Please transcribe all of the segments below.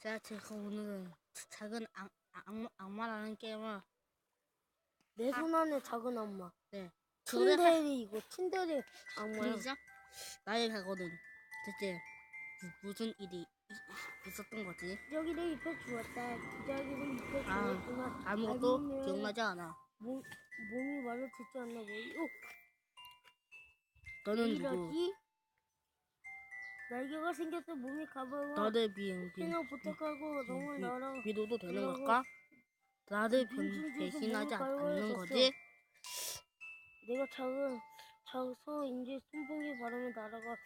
제가 제가 오늘은 작은 악, 악, 악마라는 게임을 내 손 안에 작은 엄마. 네 틴데리 이거 틴데리 악마야. 시작 나에 가거든 대체 무, 무슨 일이 있- 있었던 거지 기저귀를 입혀 주었다. 기저귀를 입혀 아, 주었지만 아무것도 아니면 기억나지 않아 몸, 몸이 말을 듣지 않나. 어, 너는 누구 이러지? 날개가 생겨서 몸이 가벼워. 나를 비행 비, 그냥 부탁하고 너무 날아. 믿어도 되는 그러고 걸까 나를 변, 배신하지 않는. 거지 내가 작은 작서 인지 손봉이 바람에 날아가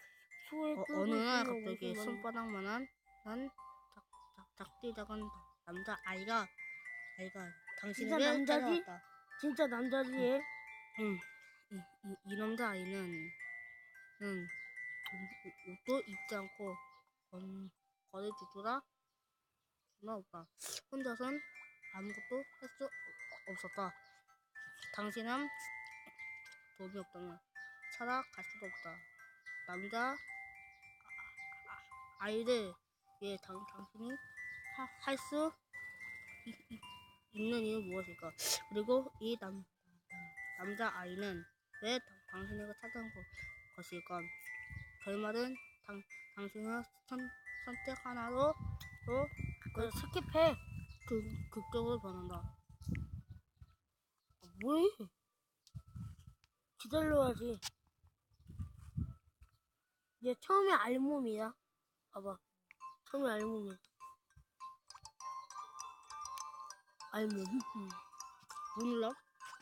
수에 어, 어느 날 갑자기 손바닥만한 난 작, 작, 작디 작은 남자 아이가 아이가 당신을 남자지? 찾아왔다. 진짜 남자지 얘? 응. 이, 이, 이 남자 아이는 응, 옷- 옷도 입지 않고 건, 거리 두드라 나 오빠 혼자선 아무것도 할 수 없었다. 당신은 돈이 없다면 살아갈 수도 없다. 남자 아, 아, 아이를 위해 당, 당신이 할 수 있는 이유는 무엇일까? 그리고 이 남, 남자 아이는 왜 당- 당신을 찾아온 것- 것일까? 결말은 당, 당신의 선, 선택 하나로 로 그래 스킵해. 극, 극적으로 변한다. 아, 뭐해? 기다려야지. 얘 처음에 알몸이야. 봐봐. 처음에 알몸이야. 알몸. 음. 뭐 눌러?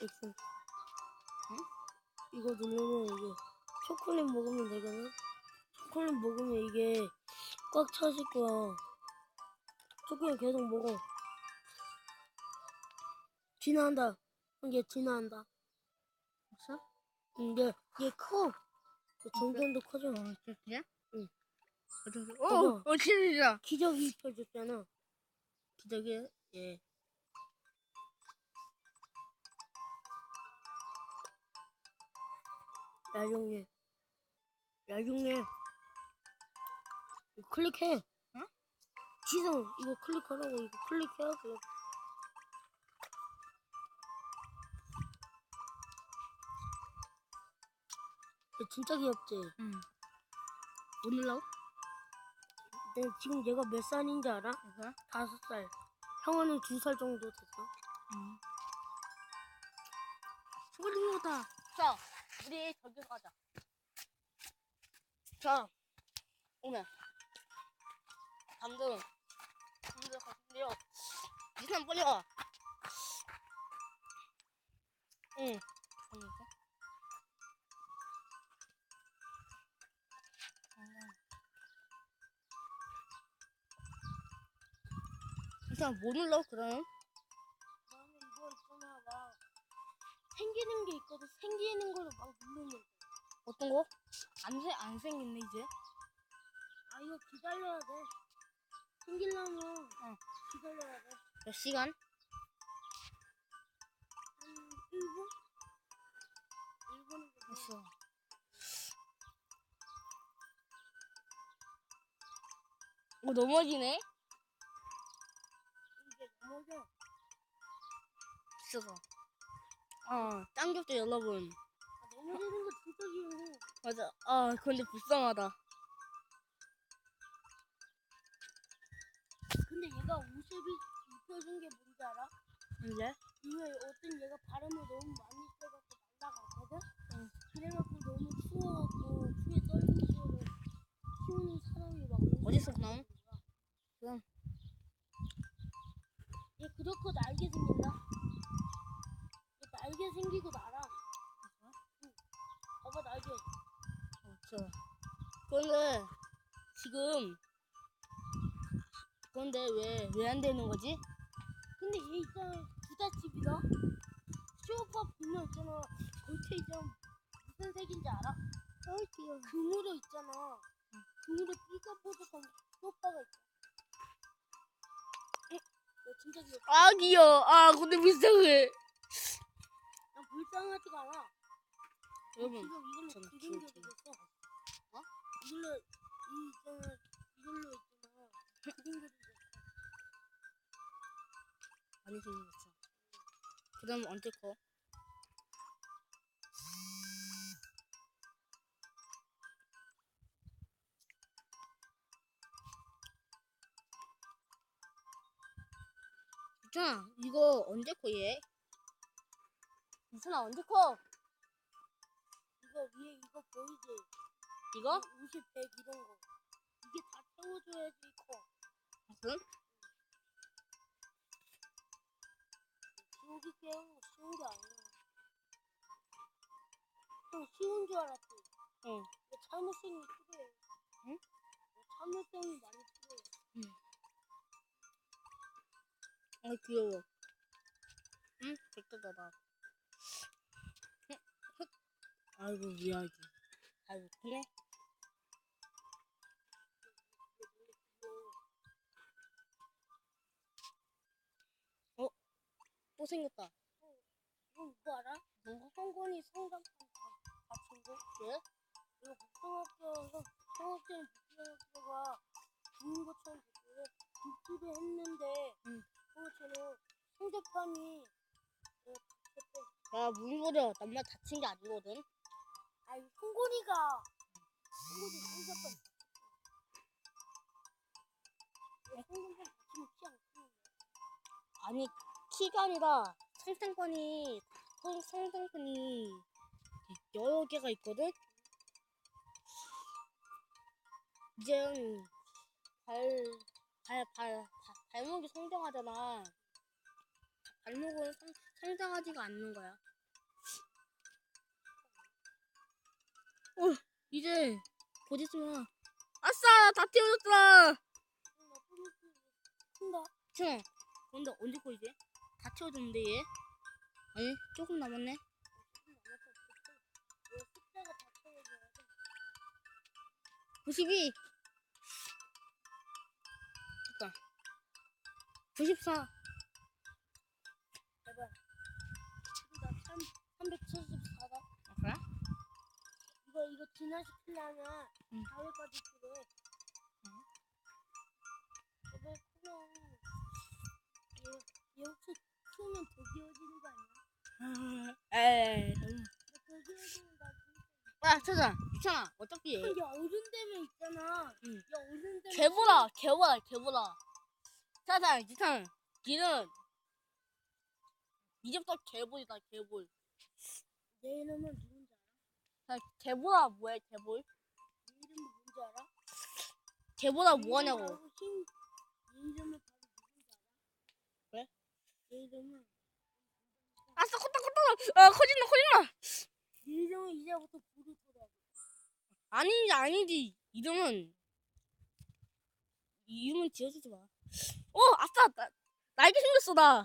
엑슨 이거 누르면 이게 초콜릿 먹으면 되거든 초콜릿 먹으면 이게 꽉 차질 거야 초콜릿 계속 먹어 진화한다 이게 진화한다 없어? 이게 얘 커. 점점더 커져. 어, 진짜? 응. 어떻게? 어, 어, 진짜. 기저귀 입혀줬잖아. 기저귀, 예. 나중에. 나중에. 이거 클릭해. 응? 지성 이거 클릭하라고 이거 클릭해야 돼. 얘 진짜 귀엽지? 응. 뭐 눌러? 근데 지금 얘가 몇 살인지 알아? 그래서? 다섯 살. 형아는 두 살 정도 됐어. 응. 소리 좋다. 자, 우리 저기 가자. 자, 오늘. 담등. 담등 가신대요. 이산 빨리 와. 응. 잠깐만. 일단 뭐 눌러 그럼? 나는 이거 있잖아 막 생기는 게 있거든 생기는 거? 안, 생, 안 생겼네 이제 아 이거 기다려야 돼 생기려면 어. 기다려야 돼 몇 시간? 한 1분? 1분은 됐어 어 넘어지네? 이게 넘어져 있어서 어 짱겹죠 여러분 아, 넘어지는 거 귀여워 맞아 아 근데 불쌍하다 근데 얘가 옷을 비- 입혀준 게 뭔지 알아? 이제? 이게 어떤 얘가 바람을 너무 많이 쐬갖고 날라갔거든? 그래갖고 너무 추워갖고 추위에 떨면서 키우는 사람이 막 어디서 나옴? 그럼. 얘 그렇고 날개 생긴다. 얘 날개 생기고 날 없어 그런데 지금 그런데 왜 왜 안 되는 거지? 근데 얘 있잖아 부잣집이다. 쇼오빠 보면 있잖아 겉에 있잖아 무슨 색인지 알아? 어 귀여워 금으로 있잖아. 쇼오빠가 있어. 응? 너 진짜 귀여워. 아 귀여워 아 근데 불쌍해 난 불쌍하지가 않아. 여러분 지금 이걸로 귀여워. 그리겠어. 어? 이걸로 이 있잖아 이걸로 있잖아 있어. 많이 생겼어. 그 다음 언제 커? 유찬아, 이거 언제 커, 얘? 유찬아, 언제 커? 이거 위에 이거 보이지? 이거? 50, 100 이런 거. 이게 다 채워줘야지 커. 아, 그럼? 지우기 깨우는 거 쉬운 게 아니야. 형 쉬운 줄 알았지? 응. 근데 참을성이 필요해. 응? 참을성이 많이 필요해. 아, 귀여워. 응? 백도다다. 응? 흑. 아이고, 미안해. 아이고, 그래? 어? 또 생겼다. 이거 이거 알아? 뭔가? 성권이 성장판 같은 거? 왜? 이거 국정학교 성학교는 국정학교가 죽는 것처럼 됐어요. 육수를 했는데 응. 그것처럼 성적판이 어, 아, 무슨 소리야. 남말 다친 게 아니거든. 아 이거 성곤이가 성곤이 성적판 왜 성적판 다치면 키안 크는 아니, 키가 아니라 성, 상상권이 여러 개가 있거든? 이제 발, 발, 발, 발, 발 목이 성장하잖아. 발목은 성, 성장하지가 않는 거야. 어, 이제 곧 있으면, 아싸! 다 태워졌다! 뿌리스 큰다 자, 근데 언제 거 이제? 다 채워줬는데 얘? 아니 조금 남았네. 조금 남았어 왜 숫자가 다 채워져야 돼 92. 됐다. 94. 제발 지금 나 3, 374다 아 그래? 이거 이거 진화시키려면 응. 4회까지 필요해. 응. 제발 크면 얘, 얘 혹시 키우면 더 귀여워지는 거 아니야? 에이. 근데 더 귀여워지는 거 같은데. 야 찾아. 유찬아 어차피 얘. 야 어른 되면 있잖아. 응. 야 어른 되면 개보라 개보라 개보라. 찾아 유찬. 니는 이제부터 개볼이다 개볼. 내 이름은 자 개보라 뭐야 개볼? 내 이름은 뭔지 알아? 개보라 내 뭐하냐고. 이름 말고 신- 내 이름은 바로 누군지 알아? 왜? 이름은 아싸 컸다 컸다. 아 커진다 커진다. 내 이름은 이제부터 부르토라고. 아니지 아니지 이름은 이름은 지어주지 마. 어 아싸 나, 날개 생겼어 나.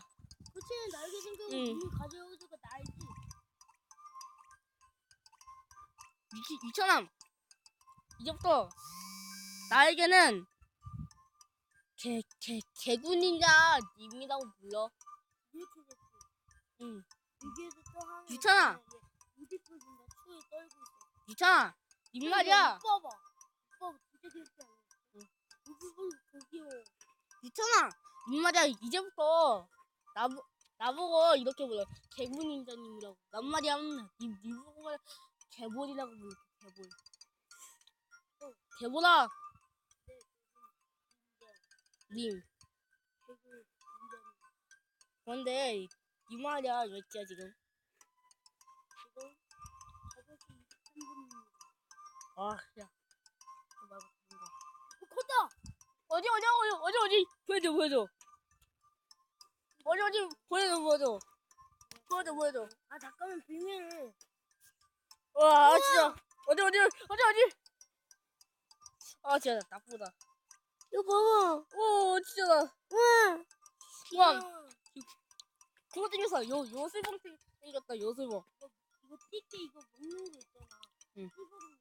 그치 날개 생겨서 응. 이미 가져오니까 날지. 미치 이천함 이제부터 나에게는 개 개 개군이냐 님이라고 불러. 있어. 유찬아 님 말이야. 유찬아 님 말이야 이제부터 나보 나보고 이렇게 불러 개군인자님이라고. 난 말이야 님 님 보고 말 개볼이라고 불러 개볼. 응. 개볼아 네, 님. 그런데 이 말이야 몇 지야 지금? 지금 5시 23분입니다. 아 야. 그거 말고 거. 어, 컸다! 어디 어디 어디 어디 어디 보여줘 보여줘 어디 어디 보여줘 보여줘 보여줘 보여줘 아 잠깐만 비밀. 와 진짜 어디 어디 어디 어디 아 진짜 나쁘다 이거 봐봐. 오 진짜 나 와. 우와 야, 그거 생겼어 요 요술봉 생- 생겼다 요술봉 이거 띠때 이거 먹는 거 있잖아. 응. 먹는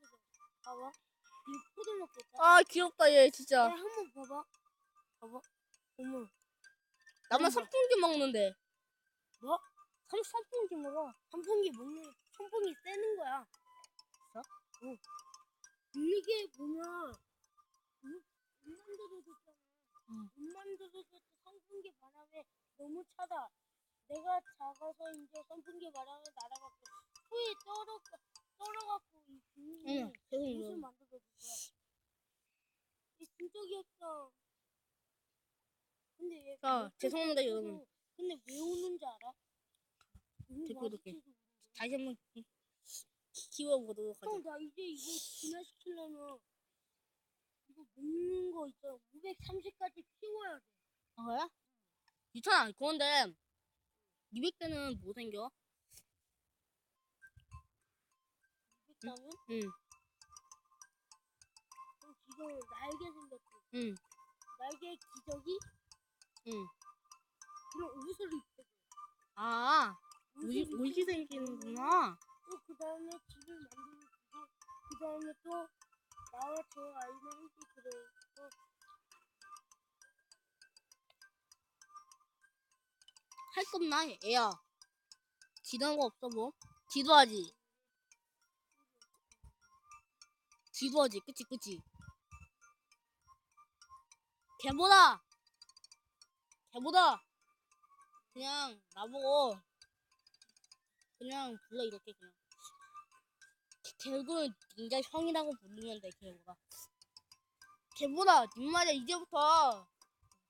거 봐봐. 이거 포도 먹겠다. 아 귀엽다 얘 야, 진짜 한번 봐봐. 봐봐. 어머. 나만. 선풍기 먹는데 뭐? 선 선풍기 먹어 선풍기 먹는 선풍기 쐬는 거야. 어? 응. 이게 보면 음, 음만 들어줬잖아. 응. 음만 들어줬고 선풍기 바람에 너무 차다. 내가 작아서 이제 선풍기 바람에 날아갔고 후에 떨어 떨어갖고 이 주인이 응, 죄송해요. 옷을 만들어 줄 거야. 이 진짜 귀엽다. 근데 얘 자, 몇 죄송합니다, 개 여러분. 근데 왜 우는지 알아? 너무 댓글 다시 한번 키- 키워보도록 하죠. 형, 나 이제 이거 진화시키려면 이거 먹는 거 있잖아. 530까지 키워야 돼. 아, 그래? 괜찮아. 그런데 200대는 뭐 생겨? 200장은? 응, 그럼 지금 날개 생겼지. 응, 날개 기저귀? 응. 그럼 옷을 돼. 아, 옷이 되고 생기는구나. 또 그 다음에 집을 만들고 그 다음에 또 나와 저 아이는 함께 그래. 또할 거 없나, 애야? 지도한 거 없어, 뭐? 지도하지. 지도하지, 그치, 그치. 걔보다! 걔보다! 그냥, 나보고, 그냥 불러, 이렇게, 그냥. 결국은 닌자 형이라고 부르면 돼, 걔보다. 걔보다, 님 말이야, 이제부터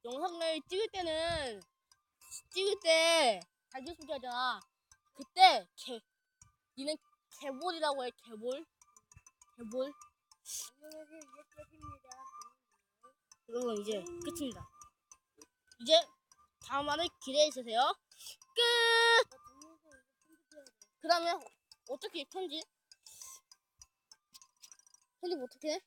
영상을 찍을 때는, 찍을 때 자기소개 하잖아. 그때 개 니는 개볼이라고 해 개볼. 개볼. 안녕하세요. 이에스입니다 그러면 이제 끝입니다. 이제 다음 화를 기대해 주세요. 끝. 그 다음에 어떻게 편집? 편집 어떻게 해?